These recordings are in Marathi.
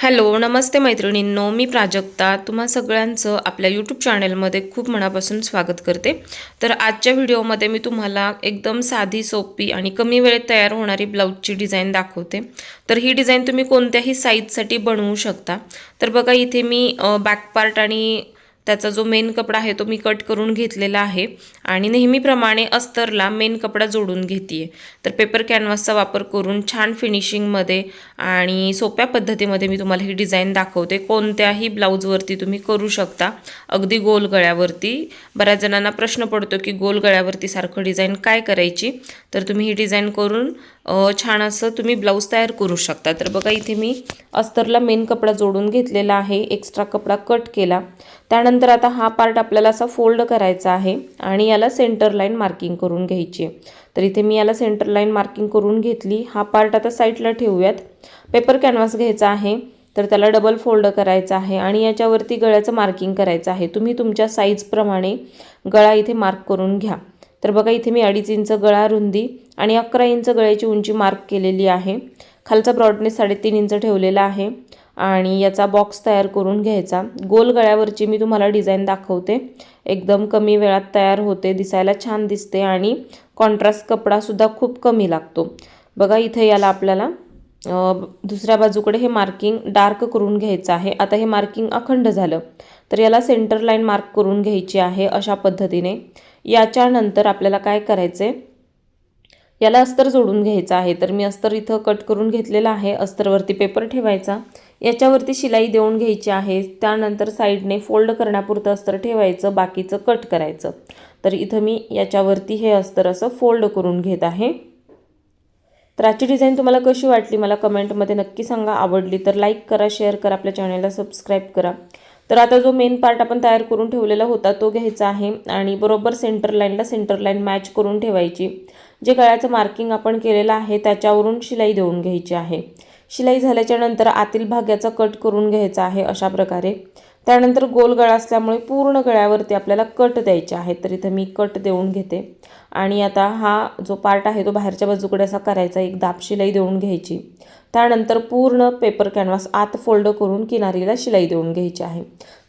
हॅलो नमस्ते मैत्रिणींनो मी प्राजक्ता. तुम्हा सगळ्यांचं आपल्या यूट्यूब चॅनलमध्ये खूप मनापासून स्वागत करते. तर आजच्या व्हिडिओमध्ये मी तुम्हाला एकदम साधी सोपी आणि कमी वेळेत तयार होणारी ब्लाऊजची डिझाईन दाखवते. तर ही डिझाईन तुम्ही कोणत्याही साईजसाठी बनवू शकता. तर बघा इथे मी बॅक पार्ट आणि त्याचा जो मेन कपडा आहे तो मी कट करून घेतलेला आहे. आणि नेहमीप्रमाणे अस्तरला मेन कपडा जोडून घेते तर पेपर कॅनव्हासचा वापर करून छान फिनिशिंगमध्ये आणि सोप्या पद्धतीमध्ये मी तुम्हाला ही डिझाईन दाखवते. कोणत्याही ब्लाऊजवरती तुम्ही करू शकता. अगदी गोल गळ्यावरती. बऱ्याच जणांना प्रश्न पडतो की गोल गळ्यावरती सारखं डिझाईन काय करायची? तर तुम्ही ही डिझाईन करून छान असं तुम्ही ब्लाऊज तयार करू शकता. तर बघा इथे मी अस्तरला मेन कपडा जोडून घेतलेला आहे. एक्स्ट्रा कपडा कट केला. त्यानंतर आता हा पार्ट आपल्याला असा फोल्ड करायचा आहे आणि याला सेंटर लाईन मार्किंग करून घ्यायची तर इथे मी याला सेंटर लाईन मार्किंग करून घेतली. हा पार्ट आता साईडला ठेवूयात. पेपर कॅनव्हास घ्यायचा आहे. तर त्याला डबल फोल्ड करायचा आहे आणि याच्यावरती गळ्याचं मार्किंग करायचं आहे. तुम्ही तुमच्या साईजप्रमाणे गळा इथे मार्क करून घ्या. तर बघा इथे मी अडीच इंच गळा रुंदी आणि अकरा इंच गळ्याची उंची मार्क केलेली आहे. खालचा ब्रॉडनेस साडेतीन इंच ठेवलेला आहे आणि याचा बॉक्स तयार करून घ्यायचा. गोल गळ्यावरची मी तुम्हाला डिझाईन दाखवते. एकदम कमी वेळात तयार होते दिसायला छान दिसते आणि कॉन्ट्रास्ट कपडासुद्धा खूप कमी लागतो. बघा इथे याला आपल्याला दुसऱ्या बाजूकडे हे मार्किंग डार्क करून घ्यायचं आहे. आता हे मार्किंग अखंड झालं. तर याला सेंटर लाईन मार्क करून घ्यायची आहे अशा पद्धतीने. याच्यानंतर आपल्याला काय करायचं आहे याला अस्तर जोडून घ्यायचं आहे. तर मी अस्तर इथं कट करून घेतलेलं आहे. अस्तरवरती पेपर ठेवायचा. याच्यावरती शिलाई देऊन घ्यायची आहे. त्यानंतर साईडने फोल्ड करण्यापुरतं अस्तर ठेवायचं. बाकीचं कट करायचं. तर इथं मी याच्यावरती हे अस्तर असं फोल्ड करून घेत आहे. तर आजची डिझाईन तुम्हाला कशी वाटली मला कमेंटमध्ये नक्की सांगा. आवडली तर लाईक करा शेअर करा आपल्या चॅनलला सबस्क्राईब करा. तर आता जो मेन पार्ट आपण तयार करून ठेवलेला होता तो घ्यायचा आहे आणि बरोबर सेंटर लाईनला सेंटर लाईन मॅच करून ठेवायची. जे गळ्याचं मार्किंग आपण केलेलं आहे त्याच्यावरून शिलाई देऊन घ्यायची आहे. शिलाई झाल्याच्यानंतर आतील भाग्याचा कट करून घ्यायचा आहे अशा प्रकारे. त्यानंतर गोल गळा असल्यामुळे पूर्ण गळ्यावरती आपल्याला कट द्यायचे आहे तर इथं मी कट देऊन घेते. आणि आता हा जो पार्ट आहे तो बाहेरच्या बाजूकडे असा करायचा. एक दाब शिलाई देऊन घ्यायची. त्यानंतर पूर्ण पेपर कॅनव्हास आत फोल्ड करून किनारीला शिलाई देऊन घ्यायची आहे.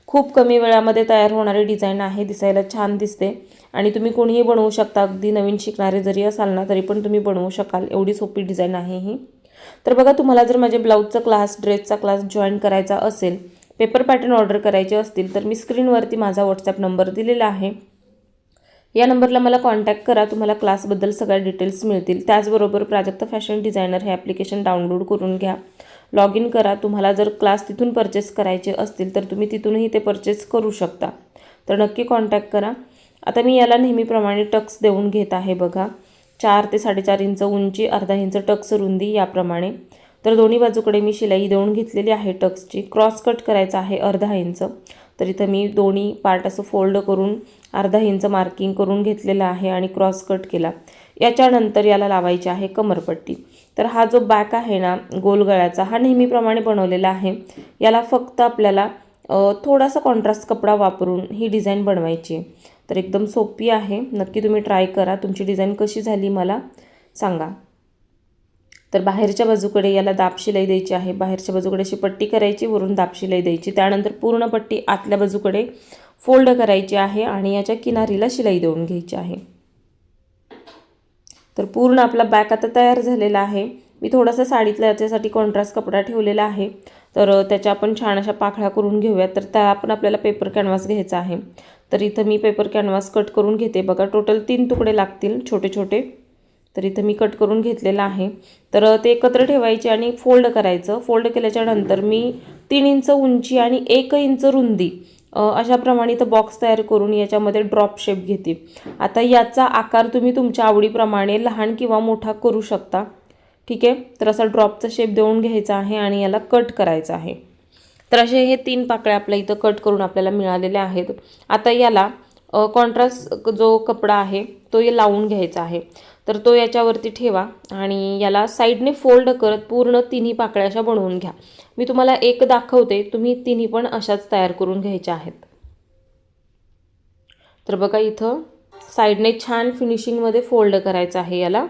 खूप कमी वेळामध्ये तयार होणारी डिझाईन आहे. दिसायला छान दिसते. आणि तुम्ही कोणीही बनवू शकता. अगदी नवीन शिकणारे जरी असाल ना तरी पण तुम्ही बनवू शकाल. एवढी सोपी डिझाईन आहे ही. तर बघा तुम्हाला जर माझे ब्लाऊजचा क्लास ड्रेसचा क्लास जॉईन करायचा असेल पेपर पॅटर्न ऑर्डर करायचे असतील तर मी स्क्रीनवरती माझा व्हॉट्सॲप नंबर दिलेला आहे. या नंबरला मला कॉन्टॅक्ट करा तुम्हाला क्लासबद्दल सगळ्या डिटेल्स मिळतील. त्याचबरोबर प्राजक्त फॅशन डिझायनर हे ॲप्लिकेशन डाउनलोड करून घ्या. लॉग इन करा. तुम्हाला जर क्लास तिथून परचेस करायचे असतील तर तुम्ही तिथूनही ते परचेस करू शकता. तर नक्की कॉन्टॅक्ट करा. आता मी याला नेहमीप्रमाणे टक्स देऊन घेत आहे बघा. चार ते साडेचार इंच उंची अर्धा इंच टक्स रुंदी याप्रमाणे. तर दोन्ही बाजूकडे मी शिलाई देऊन घेतलेली आहे टक्सची. क्रॉस कट करायचा आहे अर्धा इंच. तर इथं मी दोन्ही पार्ट असं फोल्ड करून अर्धा इंच मार्किंग करून घेतलेलं आहे आणि क्रॉस कट केला. याच्यानंतर याला लावायची आहे कमरपट्टी. तर हा जो बॅक आहे ना गोल गळ्याचा हा नेहमीप्रमाणे बनवलेला आहे. याला फक्त आपल्याला थोडासा कॉन्ट्रास्ट कपडा वापरून ही डिझाईन बनवायची आहे. तर एकदम सोपी आहे. नक्की तुम्ही ट्राय करा. तुमची डिझाईन कशी झाली मला सांगा. तर बाहेरच्या बाजूकडे याला दाब शिलाई द्यायची आहे. बाहेरच्या बाजूकडे अशी पट्टी करायची वरून दाब शिलाई द्यायची. त्यानंतर पूर्ण पट्टी आतल्या बाजूकडे फोल्ड करायची आहे आणि याच्या किनारीला शिलाई देऊन घ्यायची आहे. तर पूर्ण आपला बॅक आता तयार झालेला आहे. मी थोडासा साडीतला याच्यासाठी कॉन्ट्रास्ट कपडा ठेवलेला आहे. तर त्याच्या आपण छान अशा पाखळ्या करून घेऊयात. तर त्या पण आपल्याला पेपर कॅनव्हास घ्यायचा आहे. तर इथं मी पेपर कॅनव्हास कट करून घेते. बघा टोटल तीन तुकडे लागतील छोटे छोटे तर इथं मी कट करून घेतलेलं आहे. तर ते एकत्र ठेवायचे आणि फोल्ड करायचं. फोल्ड केल्याच्यानंतर मी तीन इंच उंची आणि एक इंच रुंदी अशाप्रमाणे इथं बॉक्स तयार करून याच्यामध्ये ड्रॉप शेप घेते. आता याचा आकार तुम्ही तुमच्या आवडीप्रमाणे लहान किंवा मोठा करू शकता. ठीक आहे? तर असा ड्रॉपचा शेप देऊन घ्यायचा आहे आणि याला कट करायचा आहे. तर असे हे तीन पाकळ्या आपल्या इथं कट करून आपल्याला मिळालेल्या आहेत. आता याला कॉन्ट्रास्ट जो कपडा आहे तो लावून घ्यायचा आहे. तर तो याच्यावरती ठेवा आणि याला साईडने फोल्ड करत पूर्ण तिन्ही पाकळ्या अशा बनवून घ्या. मी तुम्हाला एक दाखवते तुम्ही तिन्ही पण अशाच तयार करून घ्यायच्या आहेत. तर बघा इथं साईडने छान फिनिशिंगमध्ये फोल्ड करायचं आहे याला.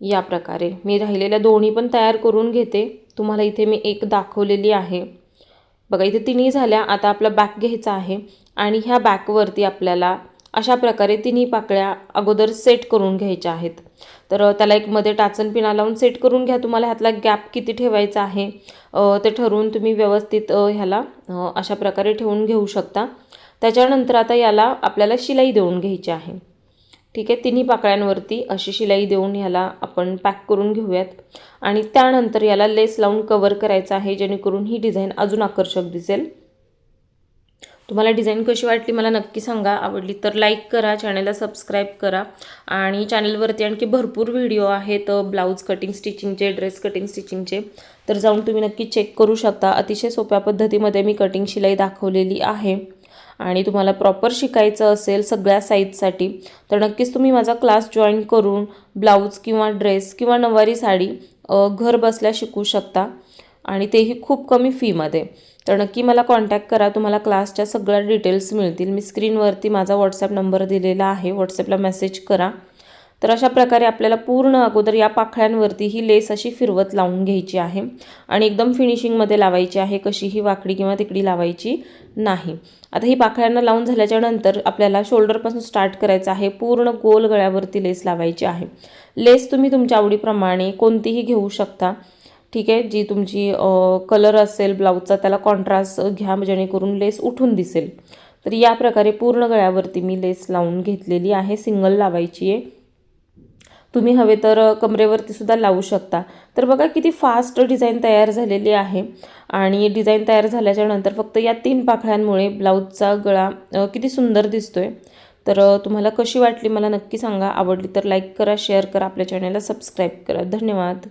या प्रकारे. मी राहिलेल्या दोन्ही पण तयार करून घेते. तुम्हाला इथे मी एक दाखवलेली आहे. बघा इथे तिन्ही झाल्या आता आपला बॅक घ्यायचा आहे आणि ह्या बॅकवरती आपल्याला अशा प्रकारे तिन्ही पाकळ्या अगोदर सेट करून घ्यायच्या आहेत. तर त्याला एक मध्ये टाचन पिना लावून सेट करून घ्या. तुम्हाला ह्यातला गॅप किती ठेवायचा आहे ते ठरवून तुम्ही व्यवस्थित ह्याला अशा प्रकारे ठेवून घेऊ शकता. त्याच्यानंतर आता याला आपल्याला शिलाई देऊन घ्यायची आहे. ठीक आहे? तिन्ही पाकळ्यांवरती अशी शिलाई देऊन ह्याला आपण पॅक करून घेऊयात. आणि त्यानंतर याला लेस लावून कवर करायचं आहे जेणेकरून ही डिझाईन अजून आकर्षक दिसेल. तुम्हाला डिझाईन कशी वाटली मला नक्की सांगा. आवडली तर लाईक करा चॅनलला सबस्क्राईब करा. आणि चॅनलवरती आणखी भरपूर व्हिडिओ आहेत ब्लाऊज कटिंग स्टिचिंगचे ड्रेस कटिंग स्टिचिंगचे तर जाऊन तुम्ही नक्की चेक करू शकता. अतिशय सोप्या पद्धतीमध्ये मी कटिंग शिलाई दाखवलेली आहे. आणि तुम्हाला प्रॉपर शिकायचं असेल सगळ्या साईजसाठी तर नक्कीच तुम्ही माझा क्लास जॉईन करून ब्लाऊज किंवा ड्रेस किंवा नऊवारी साडी घर बसल्या शिकू शकता. आणि तेही खूप कमी फीमध्ये. तर नक्की मला कॉन्टॅक्ट करा तुम्हाला क्लासच्या सगळ्या डिटेल्स मिळतील. मी स्क्रीनवरती माझा व्हॉट्सॲप नंबर दिलेला आहे. व्हॉट्सॲपला मेसेज करा. तर अशा प्रकारे आपल्याला पूर्ण अगोदर या पाखळ्यांवरती ही लेस अशी फिरवत लावून घ्यायची आहे. आणि एकदम फिनिशिंगमध्ये लावायची आहे. कशीही वाकडी किंवा तिकडी लावायची नाही. आता ही पाखळ्यांना लावून झाल्याच्यानंतर आपल्याला शोल्डरपासून स्टार्ट करायचं आहे. पूर्ण गोल गळ्यावरती लेस लावायची आहे. लेस तुम्ही तुमच्या आवडीप्रमाणे कोणतीही घेऊ शकता. ठीक आहे जी तुमची कलर असेल ब्लाऊजचा त्याला कॉन्ट्रास्ट घ्या म्हणजे जेणेकरून लेस उठून दिसेल. तर या प्रकारे पूर्ण गळ्यावरती मी लेस लावून घेतलेली आहे सिंगल लावायची आहे. तुम्ही हवे तर कमरेवरती सुद्धा लावू शकता. तर बघा किती फास्ट डिझाईन तयार झालेली आहे. आणि डिझाईन तयार झाल्याच्यानंतर फक्त या तीन पाकळ्यांमुळे ब्लाऊजचा गळा किती सुंदर दिसतोय. तर तुम्हाला कशी वाटली मला नक्की सांगा. आवडली तर लाईक करा शेअर करा. आपल्या चॅनलला सबस्क्राईब करा. धन्यवाद.